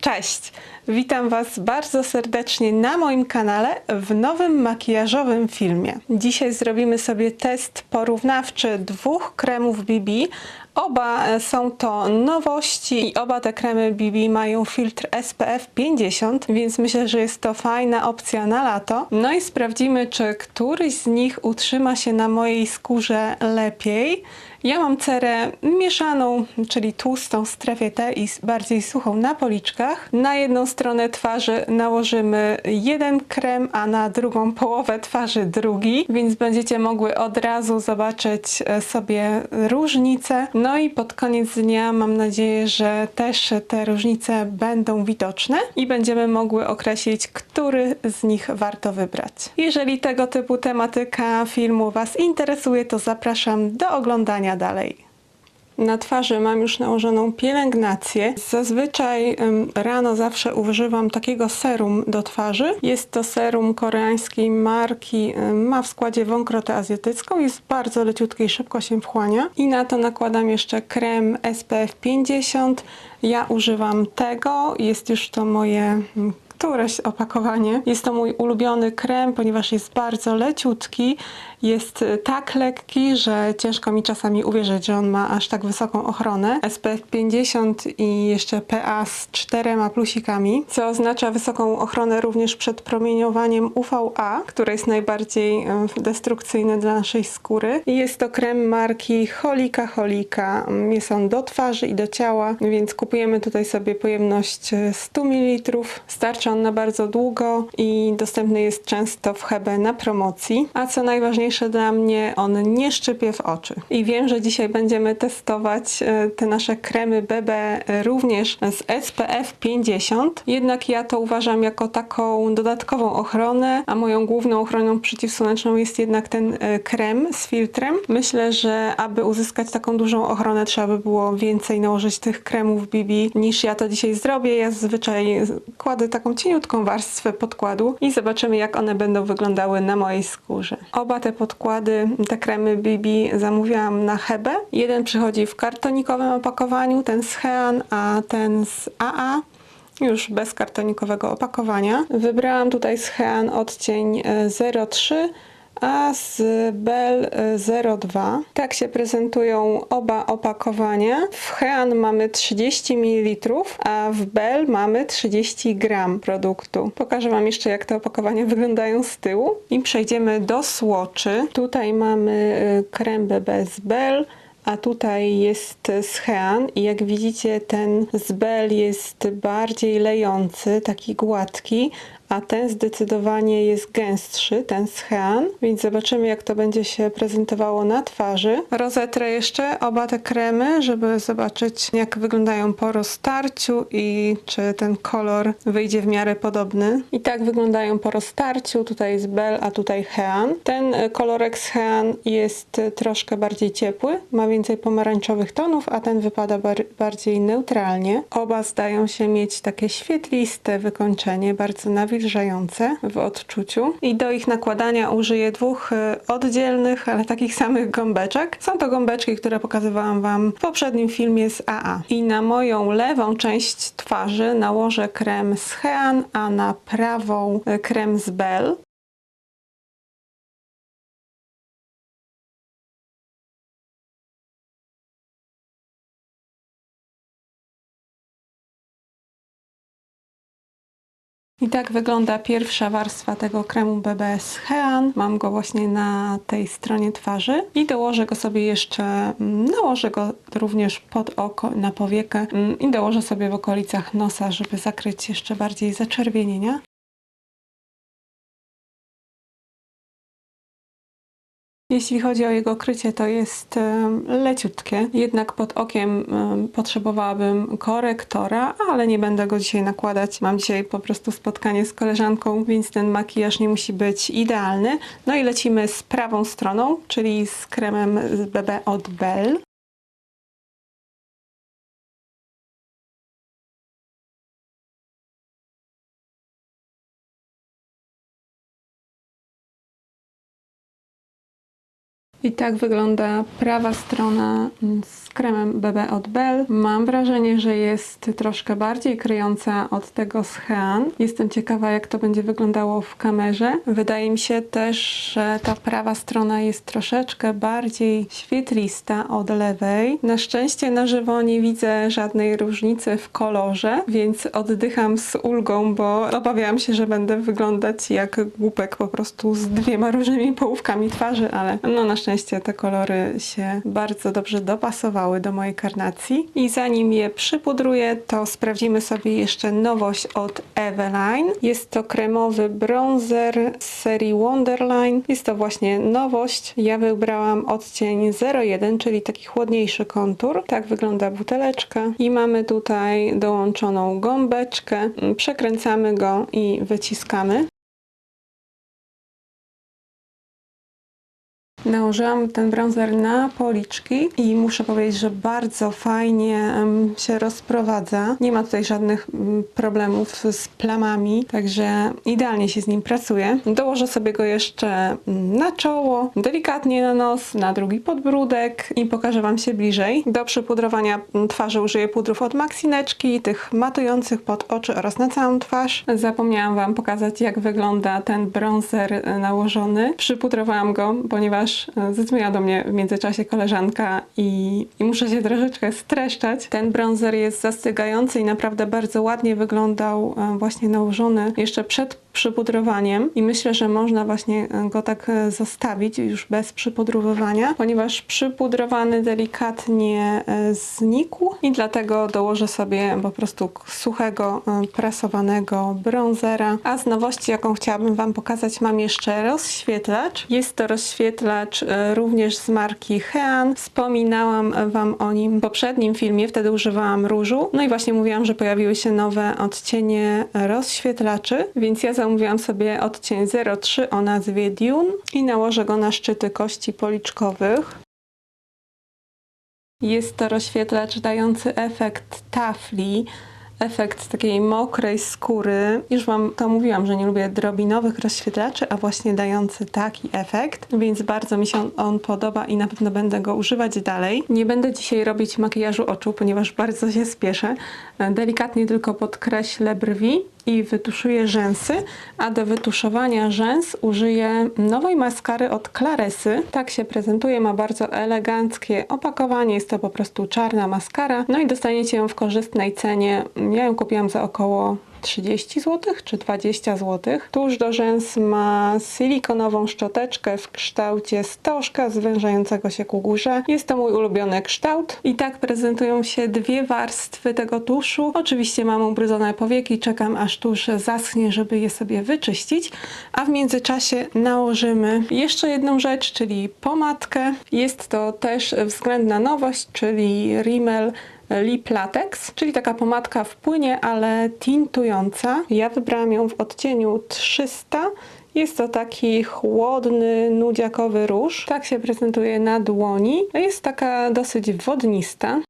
Cześć! Witam Was bardzo serdecznie na moim kanale w nowym makijażowym filmie. Dzisiaj zrobimy sobie test porównawczy dwóch kremów BB. Oba e, są to nowości i oba te kremy BB mają filtr SPF 50, więc myślę, że jest to fajna opcja na lato. No i sprawdzimy, czy któryś z nich utrzyma się na mojej skórze lepiej. Ja mam cerę mieszaną, czyli tłustą w strefie T i bardziej suchą na policzkach. Na jedną stronę twarzy nałożymy jeden krem, a na drugą połowę twarzy drugi, więc będziecie mogły od razu zobaczyć e, sobie różnice. No i pod koniec dnia mam nadzieję, że też te różnice będą widoczne i będziemy mogły określić, który z nich warto wybrać. Jeżeli tego typu tematyka filmu Was interesuje, to zapraszam do oglądania dalej. Na twarzy mam już nałożoną pielęgnację. Zazwyczaj rano zawsze używam takiego serum do twarzy. Jest to serum koreańskiej marki, ma w składzie wąkrotę azjatycką, jest bardzo leciutkie i szybko się wchłania. I na to nakładam jeszcze krem SPF 50. Ja używam tego, jest już to moje któreś opakowanie. Jest to mój ulubiony krem, ponieważ jest bardzo leciutki, jest tak lekki, że ciężko mi czasami uwierzyć, że on ma aż tak wysoką ochronę. SPF 50 i jeszcze PA z czterema plusikami, co oznacza wysoką ochronę również przed promieniowaniem UVA, które jest najbardziej destrukcyjne dla naszej skóry. I jest to krem marki Holika Holika. Jest on do twarzy i do ciała, więc kupujemy tutaj sobie pojemność 100 ml. Starczy na bardzo długo i dostępny jest często w Hebe na promocji. A co najważniejsze dla mnie, on nie szczypie w oczy. I wiem, że dzisiaj będziemy testować e, te nasze kremy BB również z SPF 50. Jednak ja to uważam jako taką dodatkową ochronę, a moją główną ochroną przeciwsłoneczną jest jednak ten e, krem z filtrem. Myślę, że aby uzyskać taką dużą ochronę, trzeba by było więcej nałożyć tych kremów BB niż ja to dzisiaj zrobię. Ja zazwyczaj kładę taką cieniutką warstwę podkładu i zobaczymy jak one będą wyglądały na mojej skórze. Oba te podkłady, te kremy BB zamówiłam na Hebe. Jeden przychodzi w kartonikowym opakowaniu, ten z Hean, a ten z AA już bez kartonikowego opakowania. Wybrałam tutaj z Hean odcień 03 a z Bell 02. Tak się prezentują oba opakowania. W Hean mamy 30 ml, a w Bell mamy 30 gram produktu. Pokażę Wam jeszcze jak te opakowania wyglądają z tyłu i przejdziemy do słoczy. Tutaj mamy y, krem BB z Bell, a tutaj jest z Hean i jak widzicie ten z Bell jest bardziej lejący, taki gładki, a ten zdecydowanie jest gęstszy, ten z Hean, więc zobaczymy jak to będzie się prezentowało na twarzy. Rozetrę jeszcze oba te kremy, żeby zobaczyć jak wyglądają po roztarciu i czy ten kolor wyjdzie w miarę podobny. I tak wyglądają po roztarciu, tutaj jest Bell, a tutaj Hean. Ten kolorek z Hean jest troszkę bardziej ciepły, ma więcej pomarańczowych tonów, a ten wypada bar bardziej neutralnie. Oba zdają się mieć takie świetliste wykończenie, bardzo nawilżające nawilżające w odczuciu i do ich nakładania użyję dwóch e, oddzielnych, ale takich samych gąbeczek. Są to gąbeczki, które pokazywałam Wam w poprzednim filmie z AA. I na moją lewą część twarzy nałożę krem z Hean, a na prawą e, krem z Bell. I tak wygląda pierwsza warstwa tego kremu BBS Hean. Mam go właśnie na tej stronie twarzy i dołożę go sobie jeszcze, mm, nałożę go również pod oko, na powiekę mm, i dołożę sobie w okolicach nosa, żeby zakryć jeszcze bardziej zaczerwienienia. Jeśli chodzi o jego krycie, to jest leciutkie, jednak pod okiem potrzebowałabym korektora, ale nie będę go dzisiaj nakładać. Mam dzisiaj po prostu spotkanie z koleżanką, więc ten makijaż nie musi być idealny. No i lecimy z prawą stroną, czyli z kremem z BB od Bell. I tak wygląda prawa strona z kremem BB od Bell. Mam wrażenie, że jest troszkę bardziej kryjąca od tego z Hean. Jestem ciekawa, jak to będzie wyglądało w kamerze. Wydaje mi się też, że ta prawa strona jest troszeczkę bardziej świetlista od lewej. Na szczęście na żywo nie widzę żadnej różnicy w kolorze, więc oddycham z ulgą, bo obawiałam się, że będę wyglądać jak głupek po prostu z dwiema różnymi połówkami twarzy, ale no na szczęście te kolory się bardzo dobrze dopasowały do mojej karnacji. I zanim je przypudruję, to sprawdzimy sobie jeszcze nowość od Eveline. Jest to kremowy bronzer z serii Wonderline. Jest to właśnie nowość. Ja wybrałam odcień 01, czyli taki chłodniejszy kontur. Tak wygląda buteleczka. I mamy tutaj dołączoną gąbeczkę. Przekręcamy go i wyciskamy. Nałożyłam ten bronzer na policzki i muszę powiedzieć, że bardzo fajnie się rozprowadza. Nie ma tutaj żadnych mm, problemów z plamami, także idealnie się z nim pracuje. Dołożę sobie go jeszcze na czoło, delikatnie na nos, na drugi podbródek i pokażę Wam się bliżej. Do przypudrowania mm, twarzy użyję pudrów od Maxineczki, tych matujących pod oczy oraz na całą twarz. Zapomniałam Wam pokazać, jak wygląda ten bronzer e, nałożony. Przypudrowałam go, ponieważ e, zadzwoniła do mnie w międzyczasie koleżanka i, i muszę się troszeczkę streszczać. Ten bronzer jest zastygający i naprawdę bardzo ładnie wyglądał e, właśnie nałożony jeszcze przed przypudrowaniem i myślę, że można właśnie go tak e, zostawić już bez przypudrowywania, ponieważ przypudrowany delikatnie e, znikł i dlatego dołożę sobie po prostu suchego, e, prasowanego bronzera. A z nowości, jaką chciałabym Wam pokazać, mam jeszcze rozświetlacz. Jest to rozświetlacz e, również z marki Hean. Wspominałam Wam o nim w poprzednim filmie, wtedy używałam różu. No i właśnie mówiłam, że pojawiły się nowe odcienie rozświetlaczy, więc ja zamówiłam sobie odcień 03 o nazwie Dune i nałożę go na szczyty kości policzkowych. Jest to rozświetlacz dający efekt tafli, efekt takiej mokrej skóry. Już Wam to mówiłam, że nie lubię drobinowych rozświetlaczy, a właśnie dający taki efekt, więc bardzo mi się on, on podoba i na pewno będę go używać dalej. Nie będę dzisiaj robić makijażu oczu, ponieważ bardzo się spieszę. Delikatnie tylko podkreślę brwi i wytuszuję rzęsy, a do wytuszowania rzęs użyję nowej maskary od Claresy. Tak się prezentuje, ma bardzo eleganckie opakowanie, jest to po prostu czarna maskara. No i dostaniecie ją w korzystnej cenie. Ja ją kupiłam za około 30 zł czy 20 zł. Tuż do rzęs ma silikonową szczoteczkę w kształcie stożka zwężającego się ku górze. Jest to mój ulubiony kształt. I tak prezentują się dwie warstwy tego tuszu. Oczywiście mam ubrudzone powieki, czekam aż tusz zaschnie, żeby je sobie wyczyścić. A w międzyczasie nałożymy jeszcze jedną rzecz, czyli pomadkę. Jest to też względna nowość, czyli Rimmel Lip Latex, czyli taka pomadka w płynie, ale tintująca. Ja wybrałam ją w odcieniu 300. Jest to taki chłodny, nudziakowy róż. Tak się prezentuje na dłoni. Jest taka dosyć wodnista.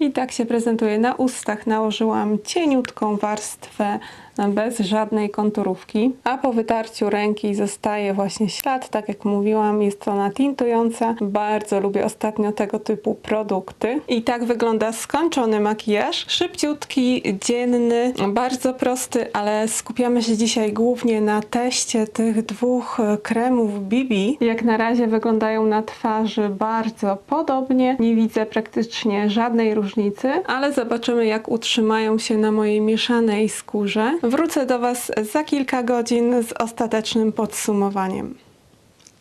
I tak się prezentuje na ustach. Nałożyłam cieniutką warstwę bez żadnej konturówki, a po wytarciu ręki zostaje właśnie ślad, tak jak mówiłam, jest ona tintująca. Bardzo lubię ostatnio tego typu produkty. I tak wygląda skończony makijaż. Szybciutki, dzienny, bardzo prosty, ale skupiamy się dzisiaj głównie na teście tych dwóch kremów BB. Jak na razie wyglądają na twarzy bardzo podobnie. Nie widzę praktycznie żadnej różnicy, ale zobaczymy jak utrzymają się na mojej mieszanej skórze. Wrócę do Was za kilka godzin z ostatecznym podsumowaniem.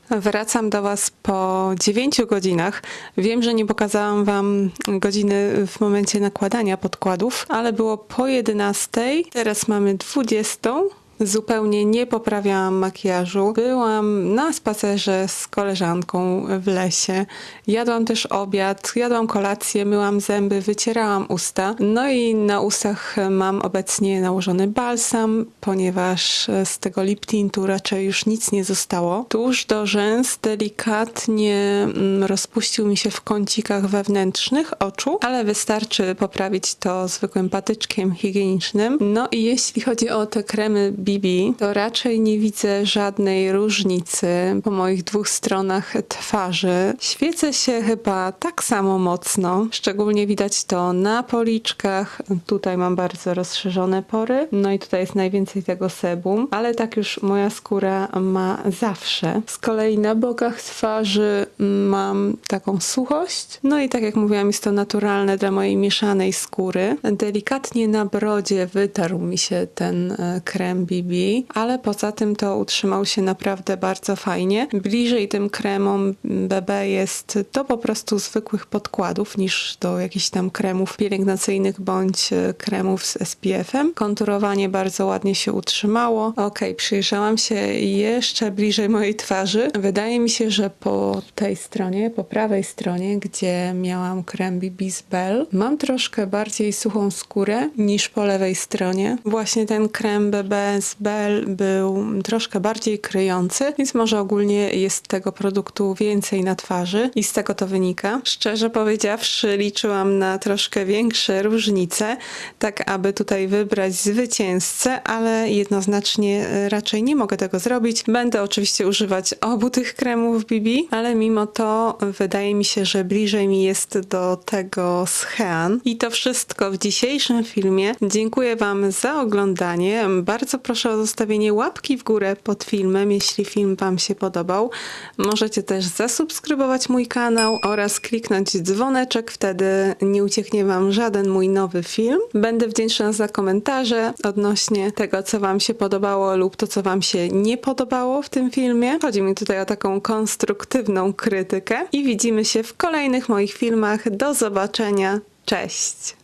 Wracam do Was po 9 godzinach. Wiem, że nie pokazałam Wam godziny w momencie nakładania podkładów, ale było po 11. Teraz mamy 20. Zupełnie nie poprawiałam makijażu. Byłam na spacerze z koleżanką w lesie. Jadłam też obiad, jadłam kolację, myłam zęby, wycierałam usta. No i na ustach mam obecnie nałożony balsam, ponieważ z tego lip tintu raczej już nic nie zostało. Tuż do rzęs delikatnie mm, rozpuścił mi się w kącikach wewnętrznych oczu, ale wystarczy poprawić to zwykłym patyczkiem higienicznym. No i jeśli chodzi o te kremy BB, to raczej nie widzę żadnej różnicy po moich dwóch stronach twarzy. Świecę się chyba tak samo mocno, szczególnie widać to na policzkach. Tutaj mam bardzo rozszerzone pory, no i tutaj jest najwięcej tego sebum, ale tak już moja skóra ma zawsze. Z kolei na bokach twarzy mam taką suchość, no i tak jak mówiłam, jest to naturalne dla mojej mieszanej skóry. Delikatnie na brodzie wytarł mi się ten e, krem BB, ale poza tym to utrzymał się naprawdę bardzo fajnie. Bliżej tym kremom BB jest do po prostu zwykłych podkładów niż do jakichś tam kremów pielęgnacyjnych bądź e, kremów z SPF-em. Konturowanie bardzo ładnie się utrzymało. Ok, przyjrzałam się jeszcze bliżej mojej twarzy. Wydaje mi się, że po tej stronie, po prawej stronie, gdzie miałam krem BB z Bell, mam troszkę bardziej suchą skórę niż po lewej stronie. Właśnie ten krem BB z Bell był troszkę bardziej kryjący, więc może ogólnie jest tego produktu więcej na twarzy i z tego to wynika. Szczerze powiedziawszy, liczyłam na troszkę większe różnice, tak aby tutaj wybrać zwycięzcę, ale jednoznacznie e, raczej nie mogę tego zrobić. Będę oczywiście używać obu tych kremów BB, ale mimo to wydaje mi się, że bliżej mi jest do tego z Hean. I to wszystko w dzisiejszym filmie. Dziękuję Wam za oglądanie. Bardzo proszę o zostawienie łapki w górę pod filmem, jeśli film Wam się podobał. Możecie też zasubskrybować mój kanał oraz kliknąć dzwoneczek, wtedy nie ucieknie Wam żaden mój nowy film. Będę wdzięczna za komentarze odnośnie tego, co Wam się podobało lub to, co Wam się nie podobało w tym filmie. Chodzi mi tutaj o taką konstruktywną krytykę i widzimy się w kolejnych moich filmach. Do zobaczenia. Cześć!